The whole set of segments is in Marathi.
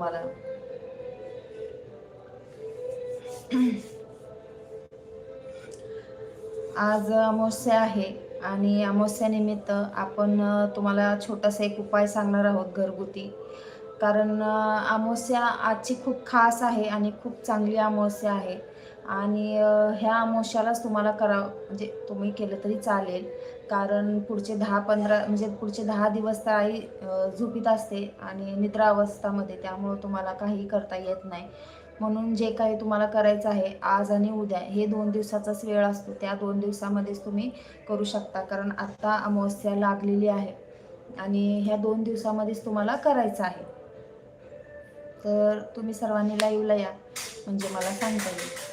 तुम्हाला. आज अमावस्या आहे आणि अमावस्यानिमित्त आपण तुम्हाला छोटासा एक उपाय सांगणार आहोत घरगुती. कारण अमावस्या आजची खूप खास आहे आणि खूप चांगली अमावस्या आहे. आणि ह्या अमावस्यालाच तुम्हाला करा म्हणजे तुम्ही केलं तरी चालेल. कारण पुढचे दहा पंधरा म्हणजे पुढचे दहा दिवस तर आई झोपीत असते आणि निद्रावस्थामध्ये त्यामुळं तुम्हाला काही करता येत नाही. म्हणून जे काही तुम्हाला करायचं आहे आज आणि उद्या हे दोन दिवसाचाच वेळ असतो. त्या दोन दिवसामध्येच तुम्ही करू शकता कारण आत्ता अमावस्या लागलेली आहे आणि ह्या दोन दिवसामध्येच तुम्हाला करायचं आहे. तर तुम्ही सर्वांनी लाईव्हला या म्हणजे मला सांगता येईल.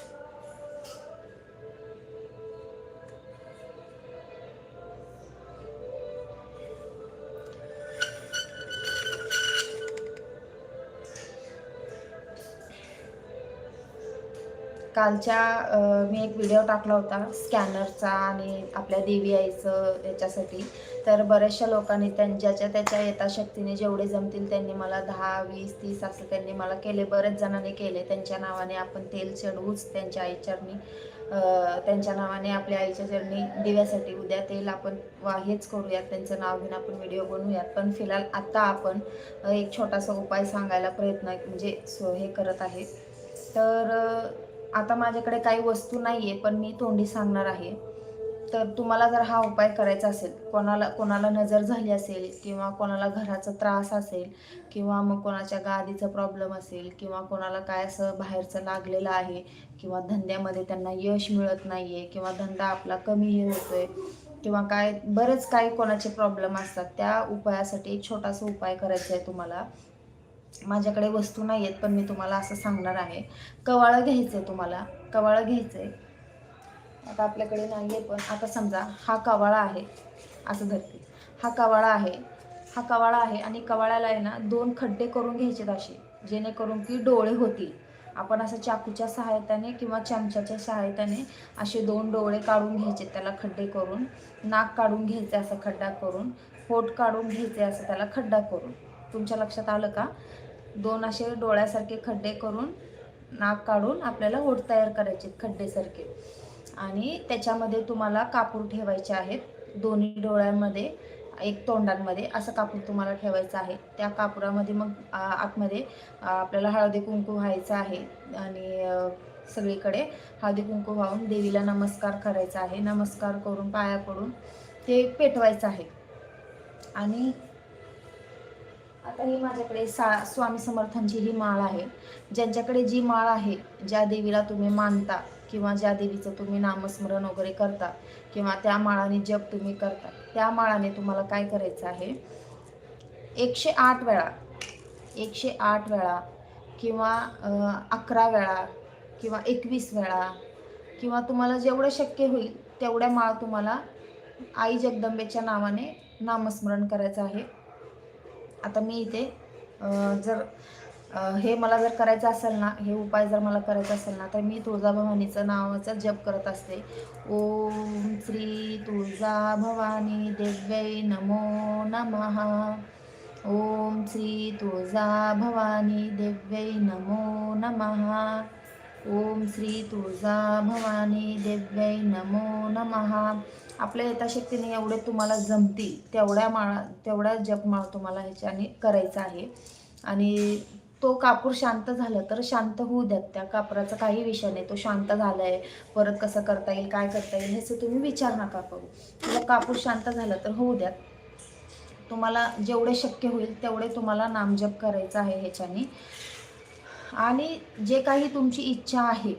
कालच्या मी एक व्हिडिओ टाकला होता स्कॅनरचा आणि आपल्या देवी आईचं याच्यासाठी. तर बऱ्याचशा लोकांनी त्यांच्याच्या त्याच्या यथाशक्तीने जेवढे जमतील त्यांनी मला दहा वीस तीस असं त्यांनी मला केले. बरेच जणांनी केले. त्यांच्या नावाने आपण तेल चढवूच त्यांच्या आईचरणी त्यांच्या नावाने आपल्या आईच्या चरणी दिव्यासाठी उद्या तेल आपण वा हेच करूयात. त्यांचं नाव घेऊन आपण व्हिडिओ बनवूयात. पण फिलहाल आत्ता आपण एक छोटासा उपाय सांगायला प्रयत्न म्हणजे सो हे करत आहे. तर आता माझ्याकडे काही वस्तू नाही आहे पण मी तोंडी सांगणार आहे. तर तुम्हाला जर हा उपाय करायचा असेल कोणाला कोणाला नजर झाली असेल किंवा कोणाला घराचा त्रास असेल किंवा मग कोणाच्या गादीचा प्रॉब्लेम असेल किंवा कोणाला काय असं बाहेरचं लागलेलं आहे किंवा धंद्यामध्ये त्यांना यश मिळत नाही आहे किंवा धंदा आपला कमी हे होतोय किंवा काय बरेच काही कोणाचे प्रॉब्लेम असतात त्या उपायासाठी एक छोटासा उपाय करायचा आहे तुम्हाला. माझ्याकडे वस्तू नाही आहेत पण मी तुम्हाला असं सांगणार आहे. कवाळं घ्यायचं आहे तुम्हाला. कवाळं घ्यायचं आहे आता आपल्याकडे नाही आहे पण आता समजा हा कवाळा आहे. असं धरते. हा कवाळा आहे. हा कवाळा आहे आणि कवाळ्याला आहे ना दोन खड्डे करून घ्यायचेत असे जेणेकरून की डोळे होतील. आपण असं चाकूच्या सहाय्याने किंवा चमच्याच्या सहाय्याने असे दोन डोळे काढून घ्यायचे त्याला खड्डे करून. नाक काढून घ्यायचे असं खड्डा करून. पोट काढून घ्यायचे असं त्याला खड्डा करून. तुमच्या लक्षात आलं का? दोन असे डोळ्यासारखे खड्डे करून नाक काढून आपल्याला ओठ तयार करायचे खड्डेसारखे. आणि त्याच्यामध्ये तुम्हाला कापूर ठेवायचे आहेत. दोन्ही डोळ्यांमध्ये एक तोंडांमध्ये असं कापूर तुम्हाला ठेवायचं आहे. त्या कापुरामध्ये मग आतमध्ये आपल्याला हळदी कुंकू व्हायचं आहे. आणि सगळीकडे हळदी कुंकू वाहून देवीला नमस्कार करायचा आहे. नमस्कार करून पाया पडून ते पेटवायचं आहे. आणि आता ही माझ्याकडे सा स्वामी समर्थांची ही माळ आहे. ज्यांच्याकडे जी माळ आहे ज्या देवीला तुम्ही मानता किंवा ज्या देवीचं तुम्ही नामस्मरण वगैरे करता किंवा त्या माळाने जप तुम्ही करता त्या माळाने तुम्हाला काय करायचं आहे? एकशे आठ वेळा एकशे आठ वेळा किंवा अकरा वेळा किंवा एकवीस वेळा किंवा तुम्हाला जेवढं शक्य होईल तेवढ्या माळ तुम्हाला आई जगदंबेच्या नावाने नामस्मरण करायचं आहे. आता मी इथे जर हे मला जर करायचं असेल ना हे उपाय जर मला करायचा असेल ना तर मी तुळजाभवानीचं नावाचा जप करत असते. ओम श्री तुळजा भवानी देव्यै नमो नमः. ओम श्री तुळजा भवानी देव्यै नमो नमः. ओम श्री तुळजा भवानी देव्यै नमो नमः. आपल्या यथाशक्तीने एवढे तुम्हाला जमतील तेवढ्या माळा तेवढ्या जपमाळ तुम्हाला ह्याच्याने करायचा आहे. आणि तो कापूर शांत झालं तर शांत होऊ द्यात. त्या कापराचा काही विषय नाही तो शांत झालाय. परत कसं करता येईल काय करता येईल ह्याचं तुम्ही विचार नका करू. किंवा कापूर शांत झालं तर होऊ द्यात. तुम्हाला जेवढे शक्य होईल तेवढे तुम्हाला नामजप करायचं आहे ह्याच्याने. आणि जे काही तुमची इच्छा आहे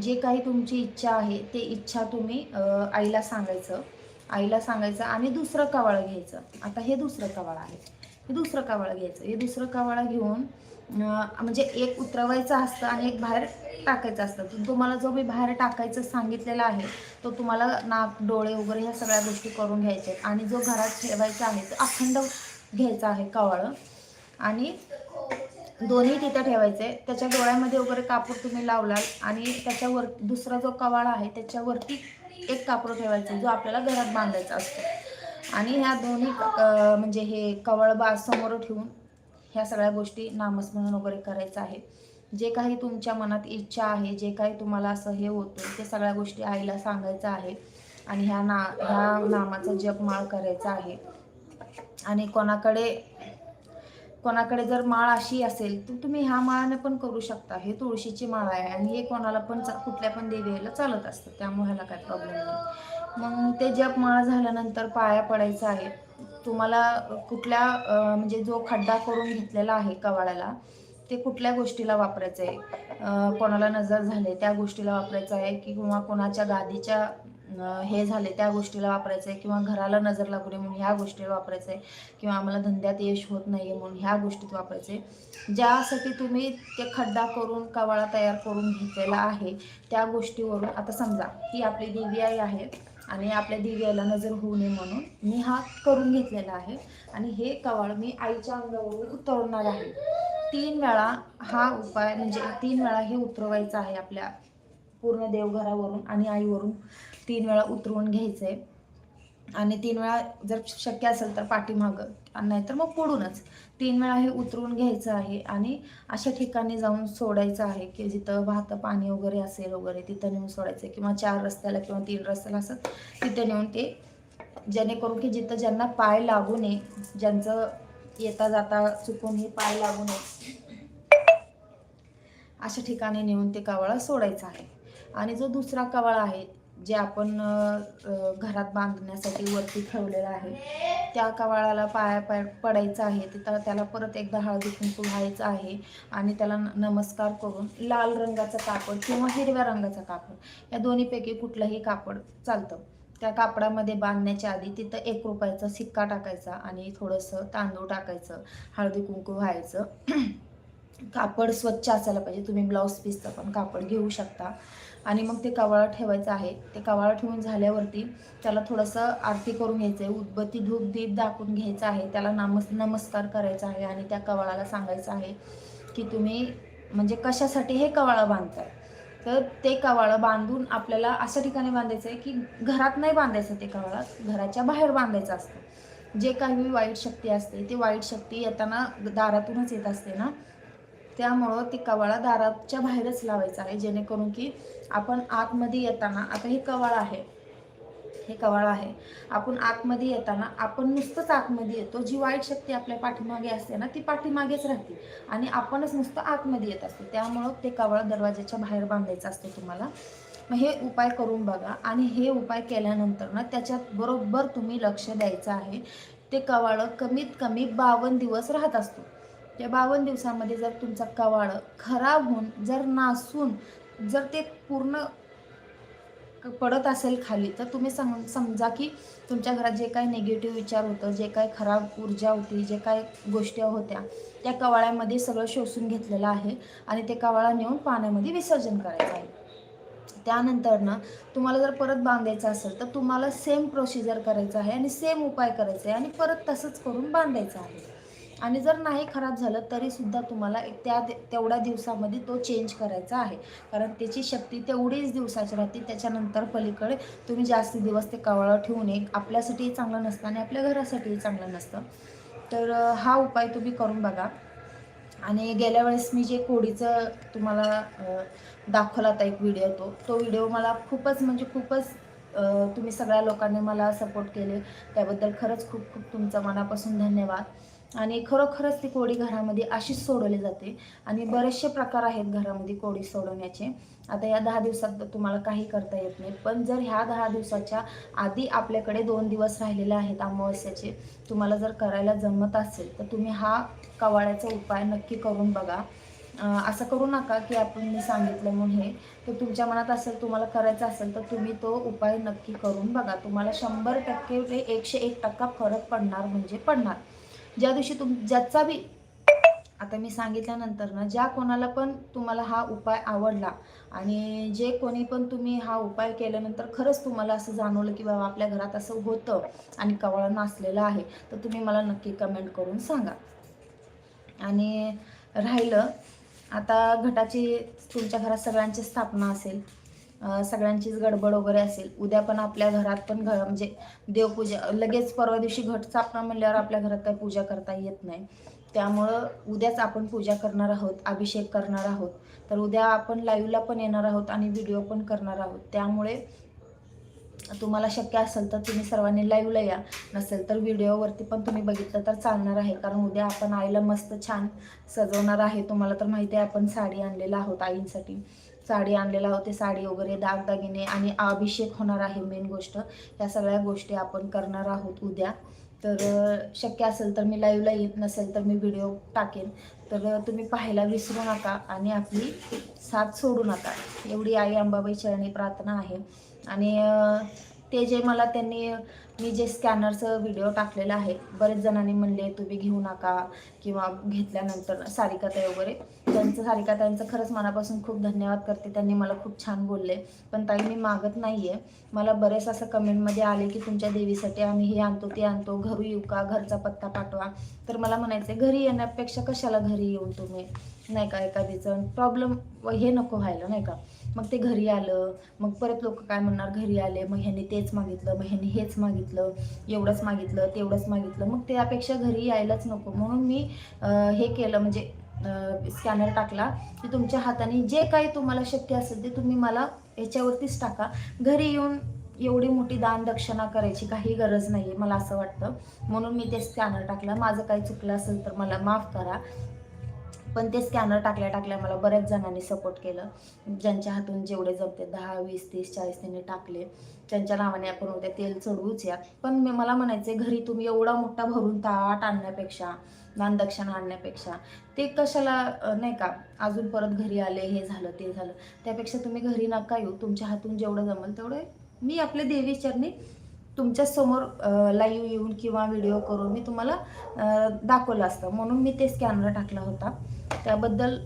जे काही तुमची इच्छा आहे ते इच्छा तुम्ही आईला सांगायचं. आईला सांगायचं आणि दुसरं कवाळं घ्यायचं. आता हे दुसरं कवाळं आहे. हे दुसरं कवाळं घ्यायचं. हे दुसरं कवाळं घेऊन म्हणजे एक उतरवायचं असतं आणि एक बाहेर टाकायचं असतं. तर तुम्हाला जो मी बाहेर टाकायचं सांगितलेला आहे तो तुम्हाला नाक डोळे वगैरे ह्या सगळ्या गोष्टी करून घ्यायच्या आहेत. आणि जो घरात ठेवायचा आहे तो अखंड घ्यायचा आहे कवाळं. आणि दोन्ही तिथं ठेवायचे. त्याच्या डोळ्यामध्ये वगैरे कापूर तुम्ही लावलाल आणि त्याच्यावर दुसरा जो कवाळा आहे त्याच्यावरती एक कापूर ठेवायचा जो आपल्याला घरात बांधायचा असतो. आणि ह्या दोन्ही म्हणजे हे कवळ बा समोर ठेवून ह्या सगळ्या गोष्टी नामस्मरण वगैरे करायचं आहे. जे काही तुमच्या मनात इच्छा आहे जे काही तुम्हाला असं हे होतं ते सगळ्या गोष्टी आईला सांगायचं आहे. आणि ह्या ना ह्या नामाचा जपमाळ करायचा आहे. आणि कोणाकडे कोणाकडे जर माळ अशी असेल तर तुम्ही ह्या माळाने पण करू शकता. हे तुळशीची माळ आहे आणि हे कोणाला पण चा- कुठल्या पण देवीला चालत असतं. त्यामुळे ह्याला काय प्रॉब्लेम नाही. मग ते जप माळ झाल्यानंतर पाया पडायचा आहे. तुम्हाला कुठल्या म्हणजे जो खड्डा करून घेतलेला आहे कवाळाला ते कुठल्या गोष्टीला वापरायचं आहे कोणाला नजर झाले त्या गोष्टीला वापरायचं आहे किंवा कोणाच्या गादीच्या हे झाले त्या गोष्टीला वापरायचं आहे किंवा घराला नजर लागू नये म्हणून ह्या गोष्टीला वापरायचं आहे किंवा आम्हाला धंद्यात यश होत नाही आहे म्हणून ह्या गोष्टीत वापरायचे ज्यासाठी तुम्ही ते खड्डा करून कवाळा तयार करून घेतलेला आहे त्या गोष्टीवरून आता समजा ही आपली देवी आई आहे आणि आपल्या दिव्याला नजर होऊ नये म्हणून मी हा करून घेतलेला आहे आणि हे कवाळ मी आईच्या अंगावरून उतरवणार आहे. तीन वेळा हा उपाय म्हणजे तीन वेळा हे उतरवायचं आहे आपल्या पूर्ण देवघरावरून आणि आईवरून तीन वेळा उतरवून घ्यायचं आहे आणि तीन वेळा जर शक्य असेल तर पाठीमागं नाहीतर मग पुढूनच. तीन वेळा हे उतरून घ्यायचं आहे आणि अशा ठिकाणी जाऊन सोडायचं आहे की जिथं वाहतं पाणी वगैरे असेल वगैरे तिथं नेऊन सोडायचं आहे किंवा चार रस्त्याला किंवा तीन रस्त्याला असं तिथे नेऊन ते जेणेकरून की जिथं ज्यांना पाय लागू नये ज्यांचं येता जाता चुकून हे पाय लागू नये अशा ठिकाणी नेऊन ते कावळा सोडायचं आहे. आणि जो दुसरा कवाळा आहे जे आपण घरात बांधण्यासाठी वरती ठेवलेला आहे त्या कवाळाला पाया पाय पडायचं आहे तिथं त्याला परत एकदा हळदी कुंकू घालायचं आहे आणि त्याला न- नमस्कार करून लाल रंगाचं कापड किंवा हिरव्या रंगाचं कापड या दोन्हीपैकी कुठलंही कापड चालतं. त्या कापडामध्ये बांधण्याच्या आधी तिथं एक रुपयाचा सिक्का टाकायचा आणि थोडंसं तांदूळ टाकायचं हळदी कुंकू व्हायचं. कापड स्वच्छ असायला पाहिजे तुम्ही ब्लाऊज पीसचं पण कापड घेऊ शकता. आणि मग ते कवाळं ठेवायचं आहे. ते कवाळं ठेवून झाल्यावरती त्याला थोडंसं आरती करून घ्यायचं आहे उदबत्ती धूप दीप दाखवून घ्यायचं आहे. त्याला नामस नमस्कार करायचा आहे आणि त्या कवाळाला सांगायचं आहे की तुम्ही म्हणजे कशासाठी हे कवाळं बांधताय? तर ते कवाळं बांधून आपल्याला अशा ठिकाणी बांधायचं आहे की घरात नाही बांधायचं ते कवाळं. घराच्या बाहेर बांधायचं असतं. जे काही वाईट शक्ती असते ती वाईट शक्ती येताना दारातूनच येत असते ना. त्यामुळं ती कवाळा दाराच्या बाहेरच लावायचा आहे जेणेकरून की आपण आतमध्ये येताना आता हे कवाळ आहे हे कवाळ आहे. आपण आतमध्ये येताना आपण नुसतंच आतमध्ये येतो जी वाईट शक्ती आपल्या पाठीमागे असते ना ती पाठीमागेच राहते. आणि आपणच नुसतं आतमध्ये येत असतो त्यामुळं ते कवाळ दरवाजाच्या बाहेर बांधायचं असतं तुम्हाला. मग हे उपाय करून बघा. आणि हे उपाय केल्यानंतर ना त्याच्यात बरोबर तुम्ही लक्ष द्यायचं आहे. ते कवाळं कमीत कमी बावन्न दिवस राहत असतो. या बावन्न दिवसामध्ये जर तुमचा कवाळं खराब होऊन जर नासून जर ते पूर्ण पडत असेल खाली तर तुम्ही सम समजा की तुमच्या घरात जे काही निगेटिव्ह विचार होतं जे काही खराब ऊर्जा होती जे काही गोष्टी होत्या त्या कवाळ्यामध्ये सगळं शोषून घेतलेलं आहे आणि ते कवाळा नेऊन पाण्यामध्ये विसर्जन करायचं आहे. त्यानंतर ना तुम्हाला जर परत बांधायचं असेल तर तुम्हाला सेम प्रोसिजर करायचं आहे आणि सेम उपाय करायचा आहे आणि परत तसंच करून बांधायचं आहे. आणि जर नाही खराब झालं तरीसुद्धा तुम्हाला एक त्या तेवढ्या दिवसामध्ये तो चेंज करायचा आहे. कारण त्याची शक्ती तेवढीच दिवसाची राहते. त्याच्यानंतर पलीकडे तुम्ही जास्त दिवस ते कवाळं ठेवू नये आपल्यासाठीही चांगलं नसतं आणि आपल्या घरासाठीही चांगलं नसतं. तर हा उपाय तुम्ही करून बघा. आणि गेल्या वेळेस मी जे कोडीचं तुम्हाला दाखवला होता एक व्हिडिओ तो तो व्हिडिओ मला खूपच म्हणजे खूपच तुम्ही सगळ्या लोकांनी मला सपोर्ट केले. त्याबद्दल खरंच खूप खूप तुमचं मनापासून धन्यवाद. आणि खरोखरच ती कोडी घरामध्ये अशीच सोडवली जाते. आणि बरेचसे प्रकार आहेत घरामध्ये कोडी सोडवण्याचे. आता या दहा दिवसात तुम्हाला काही करता येत नाही. पण जर ह्या दहा दिवसाच्या आधी आपल्याकडे दोन दिवस राहिलेले आहेत अमावस्याचे तुम्हाला जर करायला जमत असेल तर तुम्ही हा कवाळ्याचा उपाय नक्की करून बघा. असं करू नका की आपण मी सांगितलं म्हणून हे. तर तुमच्या मनात असेल तुम्हाला करायचं असेल तर तुम्ही तो उपाय नक्की करून बघा. तुम्हाला शंभर टक्के ते एकशे एक टक्का फरक पडणार म्हणजे पडणार. ज्या दिवशी तुम ज्याचा बी आता मी सांगितल्यानंतर ना ज्या कोणाला पण तुम्हाला हा उपाय आवडला आणि जे कोणी पण तुम्ही हा उपाय केल्यानंतर खरंच तुम्हाला असं जाणवलं की बाबा आपल्या घरात असं होतं आणि कवळा नाचलेलं आहे तर तुम्ही मला नक्की कमेंट करून सांगा. आणि राहिलं आता घटाची तुमच्या घरात सगळ्यांची स्थापना असेल सगळ्यांचीच गडबड वगैरे असेल उद्या पण आपल्या घरात पण घर म्हणजे देवपूजा लगेच परवा दिवशी घट स्थापना म्हणल्यावर आपल्या घरात काही पूजा करता येत नाही. त्यामुळं उद्याच आपण पूजा करणार आहोत अभिषेक करणार आहोत. तर उद्या आपण लाईव्हला पण येणार आहोत आणि व्हिडिओ पण करणार आहोत. त्यामुळे तुम्हाला शक्य असेल तर तुम्ही सर्वांनी लाईव्हला या. नसेल तर व्हिडिओवरती पण तुम्ही बघितलं तर चालणार आहे. कारण उद्या आपण आईला मस्त छान सजवणार आहे. तुम्हाला तर माहिती आहे आपण साडी आणलेला आहोत आईंसाठी. साडी आणलेला होते साडी वगैरे दागदागिने आणि अभिषेक होणार आहे मेन गोष्ट. या सगळ्या गोष्टी आपण करणार आहोत उद्या. तर शक्य असेल तर मी लाईव्हला येत नसेल तर मी व्हिडिओ टाकेन. तर तुम्ही पाहायला विसरू नका आणि आपली साथ सोडू नका. एवढी आई अंबाबाई चरणी प्रार्थना आहे. आणि ते जे मला त्यांनी मी जे स्कॅनरचं व्हिडिओ टाकलेला आहे बरेच जणांनी म्हणले तुम्ही घेऊ नका किंवा घेतल्यानंतर सारिकाताई वगैरे. त्यांचं सारिकाताईंचं खरंच मनापासून खूप धन्यवाद करते. त्यांनी मला खूप छान बोलले. पण ताई मी मागत नाही आहे मला बरेच असं कमेंटमध्ये आले की तुमच्या देवीसाठी आम्ही हे आणतो ते आणतो. घरू येऊ का? घरचा पत्ता पाठवा. तर मला म्हणायचं घरी येण्यापेक्षा कशाला घरी येऊन तुम्ही? नाही का एखादीचं. प्रॉब्लेम हे नको व्हायला नाही का. मग ते घरी आलं मग परत लोक काय म्हणणार घरी आले मग ह्यांनी तेच मागितलं मग ह्यांनी हेच मागितलं एवढंच मागितलं तेवढंच मागितलं. मग त्यापेक्षा घरी यायलाच नको. म्हणून मी हे केलं म्हणजे स्कॅनर टाकला की तुमच्या हाताने जे काही तुम्हाला शक्य असेल ते तुम्ही मला याच्यावरतीच टाका. घरी येऊन एवढी मोठी दान दक्षिणा करायची काही गरज नाही आहे मला असं वाटतं. म्हणून मी ते स्कॅनर टाकलं. माझं काही चुकलं असेल तर मला माफ करा. पण ते स्कॅनर टाकल्या टाकल्या मला बऱ्याच जणांनी सपोर्ट केलं. ज्यांच्या हातून जेवढे जमते दहा वीस तीस चाळीस त्यांनी टाकले. त्यांच्या नावाने आपण उद्या तेल चढवूच या. पण मी मला म्हणायचे घरी तुम्ही एवढा मोठा भरून ताट आणण्यापेक्षा दानदक्षिणा आणण्यापेक्षा ते कशाला नाही का अजून परत घरी आले हे झालं ते झालं. त्यापेक्षा तुम्ही घरी नका येऊ. तुमच्या हातून जेवढं जमेल तेवढं मी आपल्या देवी चरणी तुमच्यासमोर लाईव्ह येऊन किंवा व्हिडिओ करून मी तुम्हाला दाखवलं असतं. म्हणून मी ते स्कॅनर टाकला होता. त्याबद्दल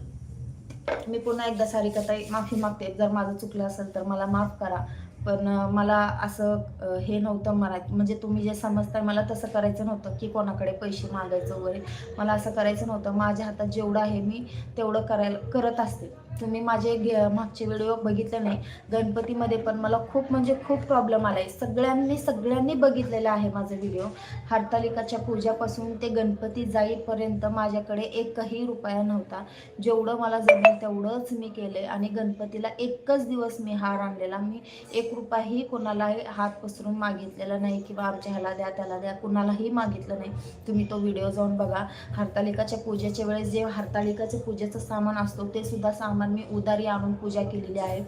मी पुन्हा एकदा सारिकाताई माफी मागते. जर माझं चुकलं असेल तर मला माफ करा. पण मला असं हे नव्हतं म्हणायचं म्हणजे तुम्ही जे समजताय मला तसं करायचं नव्हतं की कोणाकडे पैसे मागायचं वगैरे. मला असं करायचं नव्हतं. माझ्या हातात जेवढं आहे मी तेवढं करायला करत असते. तुम्ही माझे गे- मागचे व्हिडिओ बघितले नाही. गणपतीमध्ये पण मला खूप म्हणजे खूप प्रॉब्लेम आला आहे सगळ्यांनी सगळ्यांनी बघितलेला आहे माझा व्हिडिओ हरतालिकाच्या पूजापासून ते गणपती जाईपर्यंत माझ्याकडे एकही रुपया नव्हता. जेवढं मला जमेल तेवढंच मी केले आणि गणपतीला एकच दिवस मी हार आणलेला. मी एक रुपयाही कोणालाही हात पसरून मागितलेला नाही किंवा आमच्या ह्याला द्या त्याला द्या कुणालाही मागितलं नाही. तुम्ही तो व्हिडिओ जाऊन बघा. हरतालिकाच्या पूजेच्या वेळेस जे हरतालिकाचं पूजेचं सामान असतो ते सुद्धा सामान मी उधारी आणून पूजा केलेली आहे.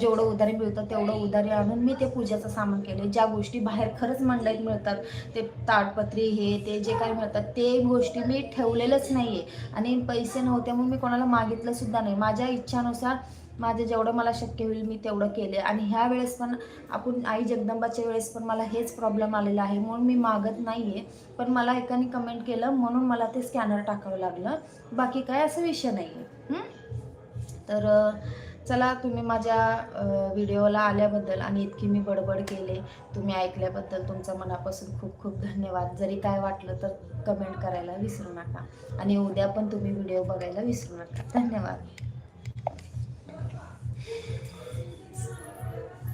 जेवढं उधारी मिळतं तेवढं उधारी आणून मी ते पूजेचं सामान केले ज्या गोष्टी बाहेर खरंच मंडळीत मिळतात ते ताडपत्री हे ते जे काही मिळतात ते गोष्टी मी ठेवलेलंच नाही आहे आणि पैसे नव्हते म्हणून मी कोणाला मागितलंसुद्धा नाही. माझ्या इच्छानुसार माझे जेवढं मला शक्य होईल मी तेवढं केले आणि ह्या वेळेस पण आपण आई जगदंबाच्या वेळेस पण मला हेच प्रॉब्लेम आलेला आहे म्हणून मी मागत नाही आहे पण मला एकाने कमेंट केलं म्हणून मला ते स्कॅनर टाकावं लागलं. बाकी काय असं विषय नाही आहे तर चला तुम्ही माझ्या व्हिडिओला आल्याबद्दल आणि इतकी मी बडबड केले तुम्ही ऐकल्याबद्दल तुमचा मनापासून खूप खूप धन्यवाद. जरी काय वाटलं तर कमेंट करायला विसरू नका आणि उद्या पण तुम्ही व्हिडिओ बघायला विसरू नका. धन्यवाद.